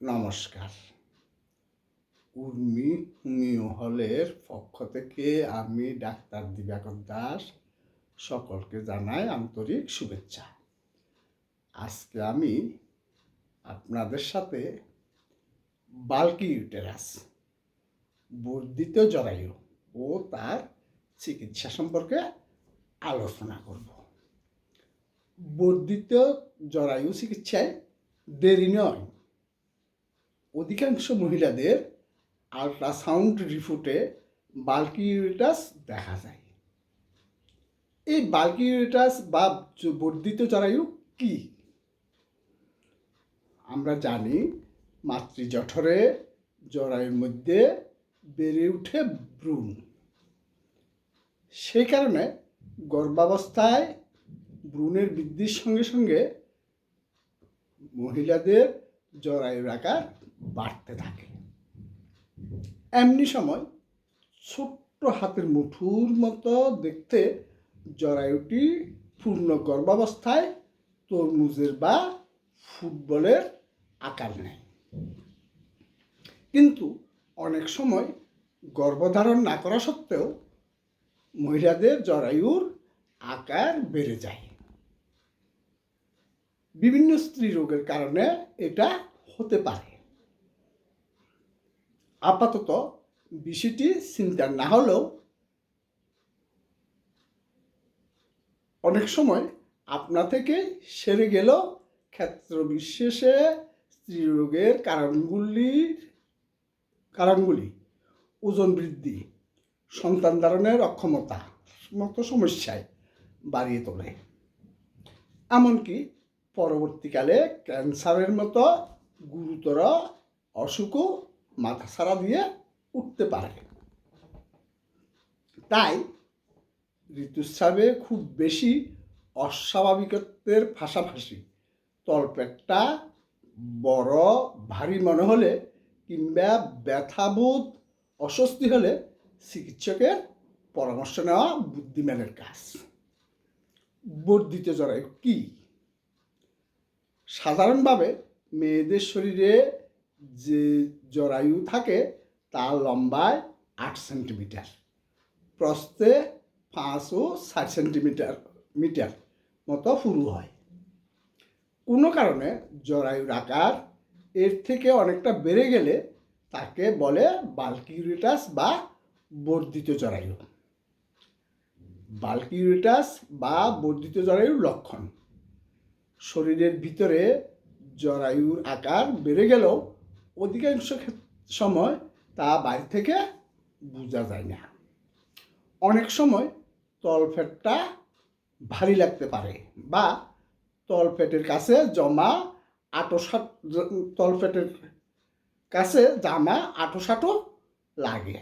নমস্কার। উর্মি হোমিও হলের পক্ষ থেকে আমি ডাক্তার দিবাকর দাস সকলকে জানাই আন্তরিক শুভেচ্ছা। আজকে আমি আপনাদের সাথে বাল্কি ইউটেরাস, বর্ধিত জরায়ু ও তার চিকিৎসা সম্পর্কে আলোচনা করব। বর্ধিত জরায়ু চিকিৎসায় দেরি নয় অধিকাংশ মহিলাদের আল্ট্রাসাউন্ড রিপোর্টে বাল্কি দেখা যায়। এই বাল্কি বা বর্ধিত জরায়ু কি? আমরা জানি মাতৃজঠরে জরায়ুর মধ্যে বেড়ে উঠে ভ্রূণ। সেই কারণে গর্ভাবস্থায় ভ্রূণের বৃদ্ধির সঙ্গে সঙ্গে মহিলাদের জরায়ুর আকার বাড়তে থাকে। এমনি সময় ছোট্ট হাতের মুঠুর মতো দেখতে জরায়ুটি পূর্ণ গর্ভাবস্থায় তরমুজের বা ফুটবলের আকার নেয়। কিন্তু অনেক সময় গর্ভধারণ না করা সত্ত্বেও মহিলাদের জরায়ুর আকার বেড়ে যায়। বিভিন্ন স্ত্রী রোগের কারণে এটা হতে পারে। আপাতত বিষয়টি চিন্তার না হলেও অনেক সময় আপনা থেকে সেরে গেলেও ক্ষেত্র বিশেষে স্ত্রী রোগের কারণগুলির কারণগুলি, ওজন বৃদ্ধি, সন্তান ধারণের অক্ষমতা মতো সমস্যায় বাড়িয়ে তোলে। এমনকি পরবর্তীকালে ক্যান্সারের মতো গুরুতর অসুখও মাথা ছাড়া দিয়ে উঠতে পারে। তাই ঋতুস্রাবে খুব বেশি অস্বাভাবিকত্বের ফাঁসাফাঁসি তলপেটটা বড়, ভারী মনে হলে কিংবা ব্যথাবোধ অস্বস্তি হলে চিকিৎসকের পরামর্শ নেওয়া বুদ্ধিমানের কাজ। বর্ধিত জরায়ু কী? সাধারণভাবে মেয়েদের শরীরে যে জরায়ু থাকে তা লম্বায় আট সেন্টিমিটার। প্রস্থে পাঁচ ও ষাট সেন্টিমিটার, মিটার মতো শুরু হয়। কোনো কারণে জরায়ুর আকার এর থেকে অনেকটা বেড়ে গেলে তাকে বলে বাল্কিউরিটাস বা বর্ধিত জরায়ু। বাল্কিউরিটাস বা বর্ধিত জরায়ুর লক্ষণ। শরীরের ভিতরে জরায়ুর আকার বেড়ে গেলেও অধিকাংশ সময় তা বাইরে থেকে বোঝা যায় না। অনেক সময় তলফেটটা ভারী লাগতে পারে বা তলপেটের কাছে জমা আটোসাট তলপেটের কাছে জামা আটোসাটো লাগে।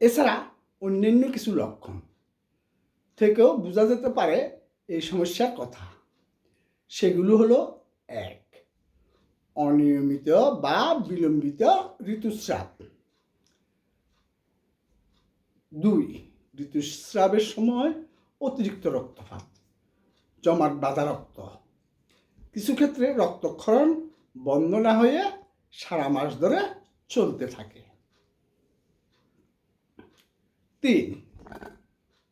এছাড়া অন্যান্য কিছু লক্ষণ থেকেও বোঝা যেতে পারে এই সমস্যার কথা। সেগুলো হলো এক অনিয়মিত বা বিলম্বিত ঋতুস্রাব। দুই, ঋতুস্রাবের সময় অতিরিক্ত রক্তপাত, জমাট বাঁধা রক্ত। কিছু ক্ষেত্রে রক্তক্ষরণ বন্ধ না হয়ে সারা মাস ধরে চলতে থাকে। তিন,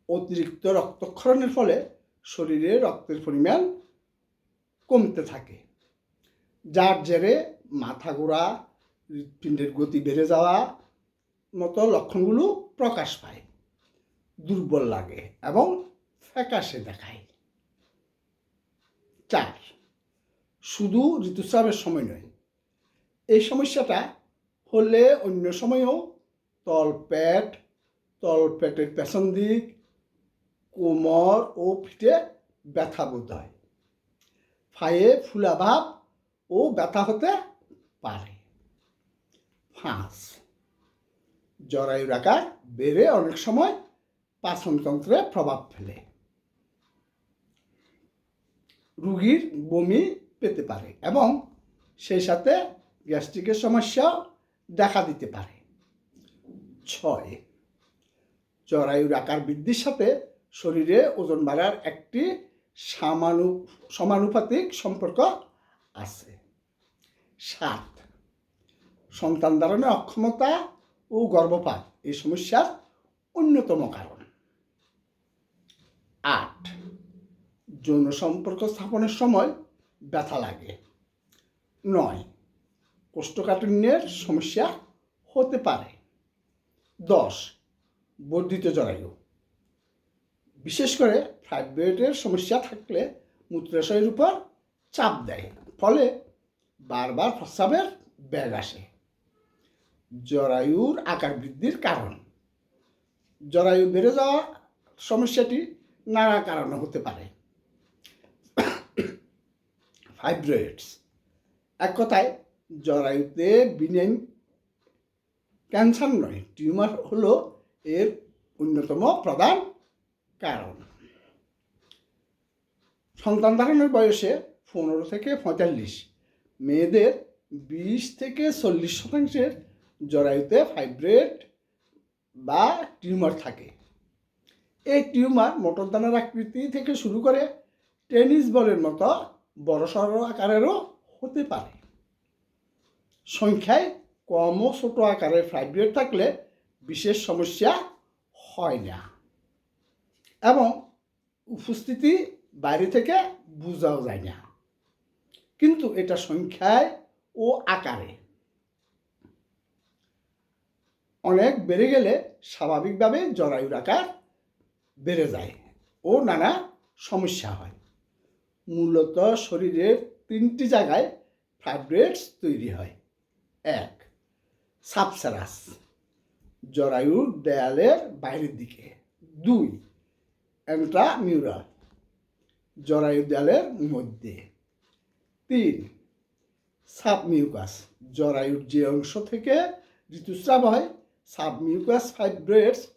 অতিরিক্ত রক্তক্ষরণের ফলে শরীরে রক্তের পরিমাণ কমতে থাকে। যার জেরে মাথা ঘোরা হৃৎপিণ্ডের গতি বেড়ে যাওয়া মতো লক্ষণগুলো প্রকাশ পায়, দুর্বল লাগে এবং ফ্যাকাশে দেখায়। চার, শুধু ঋতুস্রাবের সময় নয়, এই সমস্যাটা হলে অন্য সময়েও তলপেট তলপেটের পেছন দিক, কোমর ও পিঠে ব্যথা বোধ হয়। ফায়ে ফুলাভাব ও ব্যথা হতে পারে। ফাঁস। জরায়ুর আকার বেড়ে অনেক সময় পাচনতন্ত্রে প্রভাব ফেলে। রুগীর বমি পেতে পারে এবং সেই সাথে গ্যাস্ট্রিকের সমস্যাও দেখা দিতে পারে। ছয়। জরায়ুর আকার বৃদ্ধির সাথে শরীরে ওজন বাড়ার একটি সামানু সমানুপাতিক সম্পর্ক আছে। সাত। সন্তান ধারণে অক্ষমতা ও গর্ভপাত এই সমস্যার অন্যতম কারণ। আট। যৌন সম্পর্ক স্থাপনের সময় ব্যথা লাগে। নয়। কোষ্ঠকাঠিন্যের সমস্যা হতে পারে। দশ। বর্ধিত জরায়ু। বিশেষ করে ফাইব্রয়েডের সমস্যা থাকলে মূত্রাশয়ের উপর চাপ দেয়। ফলে বারবার প্রস্রাবের ব্যাগ আসে। জরায়ুর আকার বৃদ্ধির কারণ। জরায়ু বেড়ে যাওয়া সমস্যাটি নানা কারণে হতে পারে। ফাইব্রয়েডস এক কথায়, জরায়ুতে বিনেন ক্যান্সার নয়, টিউমার হলো এর অন্যতম প্রধান কারণ। সন্তান ধারণের বয়সে পনেরো থেকে পঁয়তাল্লিশ। মেয়েদের বিশ থেকে চল্লিশ শতাংশের জরায়ুতে ফাইব্রেড বা টিউমার থাকে। এই টিউমার মোটরদানার আকৃতি থেকে শুরু করে টেনিস বলের মতো বড়সড় আকারেরও হতে পারে। সংখ্যায় কম ও ছোট আকারের ফাইব্রেড থাকলে বিশেষ সমস্যা হয় না। এবং উপস্থিতি বাইরে থেকে বোঝাও যায় না। কিন্তু এটা সংখ্যায় ও আকারে। অনেক বেড়ে গেলে স্বাভাবিকভাবে জরায়ুর আকার বেড়ে যায় ও নানা সমস্যা হয়। মূলত শরীরের তিনটি জায়গায় ফাইব্রেটস তৈরি হয়। এক, সাবসারাস জরায়ুর দেয়ালের বাইরের দিকে। দুই অ্যান্ট্রামিউরাল জরায়ু দেয়ালের মধ্যে। তিন, সাবমিউকাস জরায়ুর যে অংশ থেকে ঋতুস্রাব হয়, সাবমিউকাস ফাইব্রেটস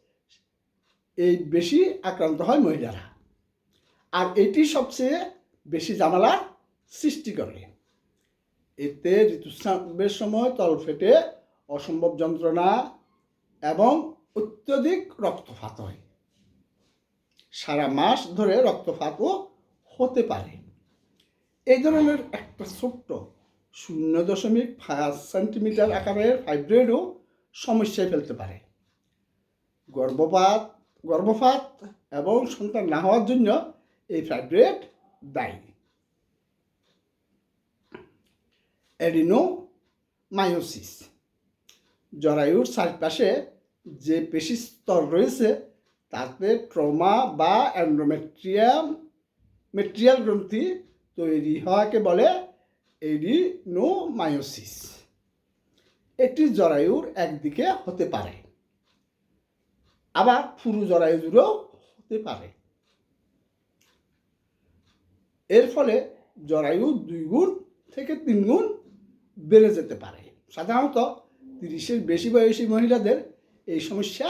এই বেশি আক্রান্ত হয় মহিলারা। আর এটি সবচেয়ে বেশি জামালা সৃষ্টি করে। এতে ঋতুস্রাবের সময় তল ফেটে অসম্ভব যন্ত্রণা এবং অত্যধিক রক্তপাত হয়। সারা মাস ধরে রক্তপাতও হতে পারে। এই ধরনের একটা ছোট্ট শূন্য দশমিক পাঁচ সেন্টিমিটার আকারের ফাইব্রয়েডও সমস্যায় ফেলতে পারে। গর্ভপাত গর্ভপাত এবং সন্তান না হওয়ার জন্য এই ফাইব্রয়েড দায়ী। অ্যাডিনো মায়োসিস জরায়ুর চারপাশে যে পেশি স্তর রয়েছে, তাতে ট্রমা বা অ্যান্ড্রোমেট্রিয়াম, মেট্রিয়াল গ্রন্থি তৈরি হওয়াকে বলে এডিনোমায়োসিস এটি জরায়ুর একদিকে হতে পারে, আবার পুরু জরায়ু জুড়েও হতে পারে। এর ফলে জরায়ু দুই গুণ থেকে তিন গুণ বেড়ে যেতে পারে। সাধারণত তিরিশের বেশি বয়সী মহিলাদের এই সমস্যা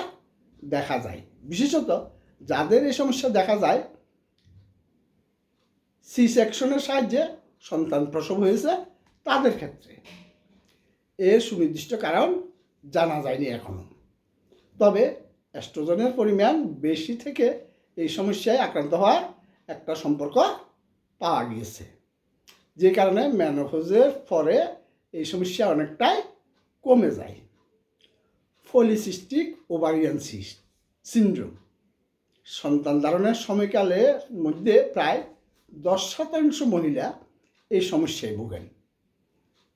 দেখা যায়। বিশেষত যাদের এই সমস্যা দেখা যায় সি সেকশনের সাহায্যে সন্তান প্রসব হয়েছে তাদের ক্ষেত্রে। এর সুনির্দিষ্ট কারণ জানা যায়নি এখনও তবে অ্যাস্ট্রোজনের পরিমাণ বেশি থেকে এই সমস্যায় আক্রান্ত হওয়ার একটা সম্পর্ক পাওয়া গিয়েছে। যে কারণে ম্যানোফোজের পরে এই সমস্যা অনেকটাই কমে যায়। Polycystic ovarian cyst syndrome. সন্তান ধারণের সময়কালের মধ্যে প্রায় দশ শতাংশ মহিলা এই সমস্যায় ভোগেন।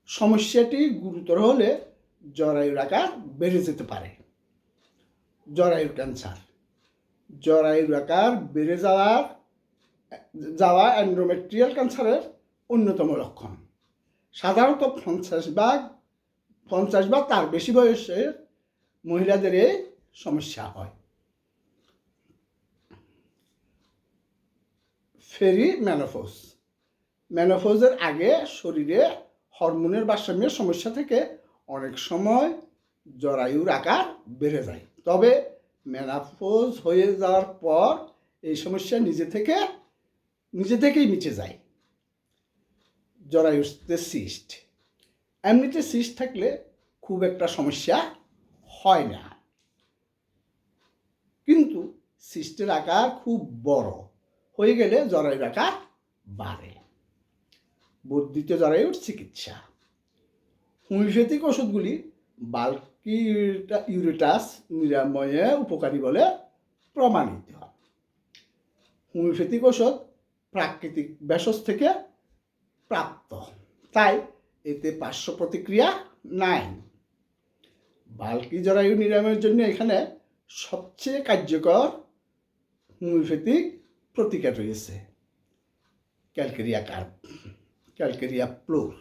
সমস্যাটি গুরুতর হলে জরায়ুর আকার বেড়ে যেতে পারে। জরায়ুর ক্যান্সার। জরায়ুর আকার বেড়ে যাওয়ার, যাওয়া অ্যান্ড্রোমেট্রিয়াল ক্যান্সারের অন্যতম লক্ষণ। সাধারণত পঞ্চাশ ভাগ, পঞ্চাশ বা তার বেশি বয়সের মহিলাদের সমস্যা হয়। ফেরি ম্যানোফোজ ম্যানোফোজের আগে শরীরে হরমোনের ভারসাম্যের সমস্যা থেকে অনেক সময় জরায়ুর আকার বেড়ে যায়। তবে ম্যানাফোজ হয়ে যাওয়ার পর এই সমস্যা নিজে থেকে, নিজে থেকেই মিটে যায়। জরায়ুতে সিস্ট এমনিতে সিস্ট থাকলে খুব একটা সমস্যা হয় না। কিন্তু সিস্টের আকার খুব বড়। হয়ে গেলে জরায়ুর আকার বাড়ে। বর্ধিত জরায়ুর চিকিৎসা। হোমিওপ্যাথিক ওষুধগুলি বাল্কি ইউরেটাস নিরাময়ে উপকারী বলে প্রমাণিত। হয় হোমিওপ্যাথিক ওষুধ প্রাকৃতিক ভেষজ থেকে প্রাপ্ত। তাই এতে পার্শ্ব প্রতিক্রিয়া নাই। বাল্কি জরায়ু নিরাময়ের জন্য এখানে সবচেয়ে কার্যকর হোমিওপ্যাথিক প্রতিকার রয়েছে calcarea carb, calcarea fluor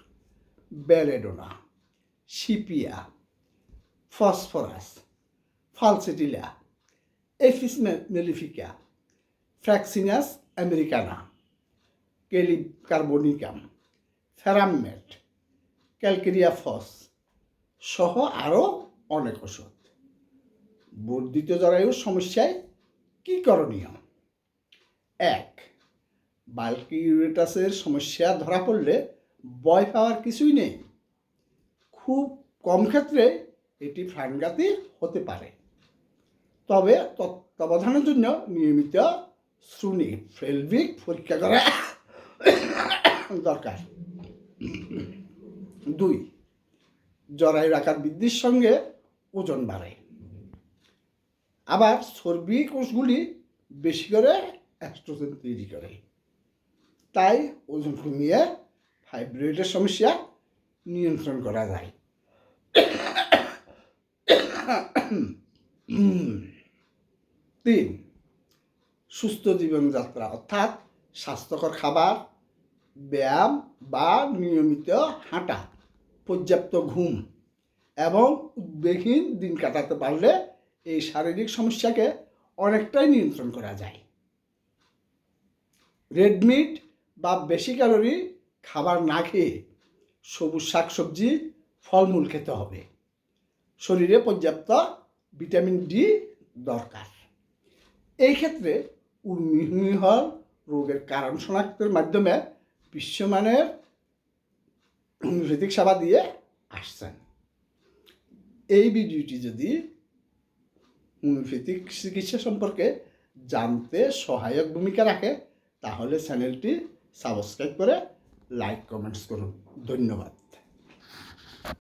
belladonna sepia phosphorus, pulsatilla, apis mellifica, fraxinus americana kali carbonicum ferrum met calcarea phos সহ আরও অনেক ওষুধ বর্ধিত জরায়ুর সমস্যায় কী করণীয়? এক বাল্কি ইউরেটাসের সমস্যা ধরা পড়লে ভয় পাওয়ার কিছুই নেই। খুব কম ক্ষেত্রে এটি প্রাণঘাতী হতে পারে। তবে তত্ত্বাবধানের জন্য নিয়মিত শ্রুনি, ফেলভিক পরীক্ষা করা দরকার। দুই জরায়ুর আকার বৃদ্ধির সঙ্গে ওজন বাড়ে আবার চর্বি কোষগুলি বেশি করে অ্যাস্ট্রোজেন তৈরি করে তাই ওজন কমিয়ে ফাইব্রয়েডের সমস্যা নিয়ন্ত্রণ করা যায়। তিন, সুস্থ জীবনযাত্রা, অর্থাৎ স্বাস্থ্যকর খাবার, ব্যায়াম বা নিয়মিত হাঁটা, পর্যাপ্ত ঘুম এবং উদ্বেগহীন দিন কাটাতে পারলে এই শারীরিক সমস্যাকে অনেকটাই নিয়ন্ত্রণ করা যায়। রেডমিট বা বেশি ক্যালোরি খাবার না খেয়ে সবুজ শাকসবজি, ফলমূল খেতে হবে। শরীরে পর্যাপ্ত ভিটামিন ডি দরকার। এই ক্ষেত্রে উর্মিহল রোগের কারণ শনাক্তের মাধ্যমে বিশ্বমানের হোমিওপ্যাথিক সেবা দিয়ে আসছেন। এই ভিডিওটি যদি হোমিওপ্যাথিক চিকিৎসা সম্পর্কে জানতে সহায়ক ভূমিকা রাখে তাহলে চ্যানেলটি সাবস্ক্রাইব করে লাইক কমেন্টস করুন। ধন্যবাদ।